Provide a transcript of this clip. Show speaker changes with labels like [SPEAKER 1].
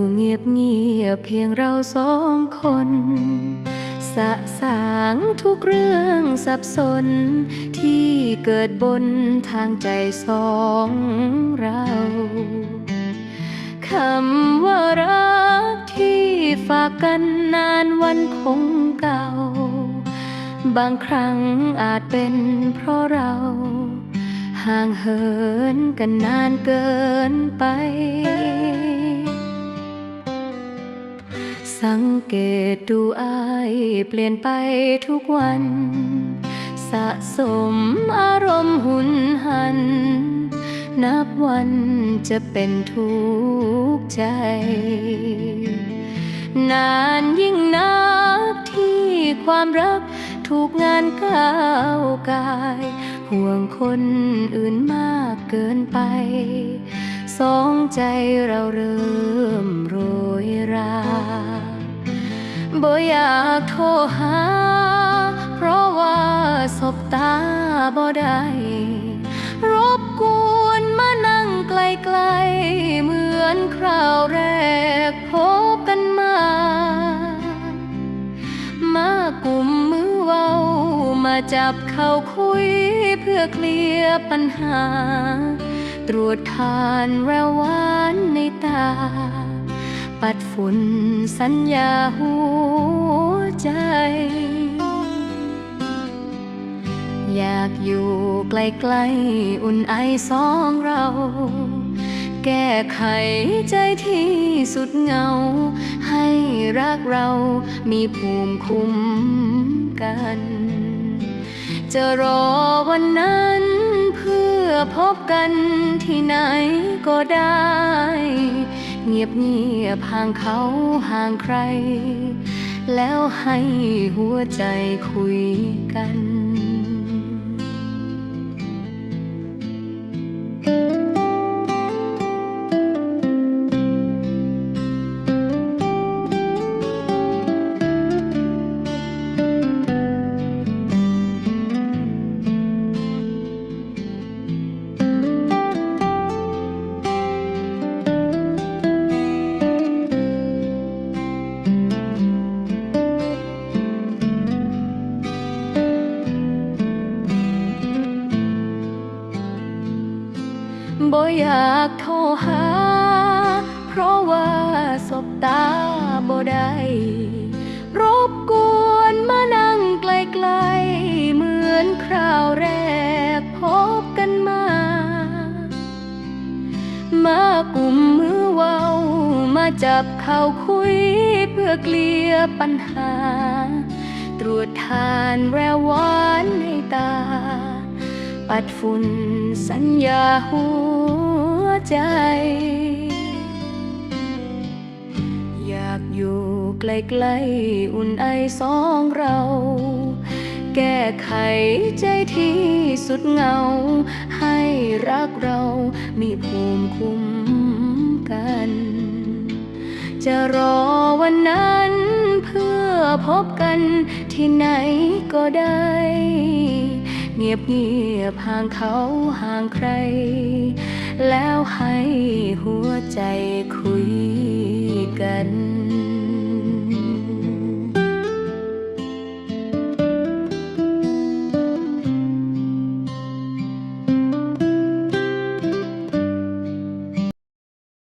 [SPEAKER 1] ู่เงียบเงียบเพียงเราสองคน สะสางทุกเรื่องสับสน ที่เกิดบนทางใจสองเราคำว่ารักที่ฝากกันนานวันคงเก่า บางครั้งอาจเป็นเพราะเรา ห่างเหินกันนานเกินไป สังเกตดูอายเปลี่ยนไปทุกวัน สะสมอารมณ์หุนหัน นับวันจะเป็นทุกข์ใจ นานยิ่งนักที่ความรักถูกงานก้าวกาย ห่วงคนอื่นมากเกินไป สองใจเราเริ่ม บ่อยากโทรหา เพราะว่าสบตาบ่ได้รบกวนมานั่งไกลๆ เหมือนคราวแรกพบกันมา มากุมมือเว้ามาจับเข้าคุยเพื่อเคลียร์ปัญหา ตรวจทานแววหวานในตา ปัดฝุ่นสัญญาหัวใจ อยากอยู่ใกล้ๆอุ่นไอสองเรา แก้ไขใจที่สุดเหงา ให้รักเรามีภูมิคุ้มกัน จะรอวันนั้นเพื่อพบกันที่ไหนก็ได้ เงียบเงียบห่างเขาห่างใคร แล้วให้หัวใจคุยกัน อยากโทรหา เพราะว่าสบตาบ่ได้รบกวนมานั่งไกลๆ เหมือนคราวแรกพบกันมา มากุมมือเว้า มาจับเข่าคุยเพื่อเกลียปัญหา ตรวจทานแววหวานในตา ปัดฝุ่นสัญญาหัวใจ อยากอยู่ใกล้ๆอุ่นไอสองเรา แก้ไขใจที่สุดเหงา ให้รักเรามีภูมิคุ้มกัน จะรอวันนั้นเพื่อพบกันที่ไหนก็ได้ เงียบเงียบห่างเขาห่างใคร แล้วให้หัวใจคุยกัน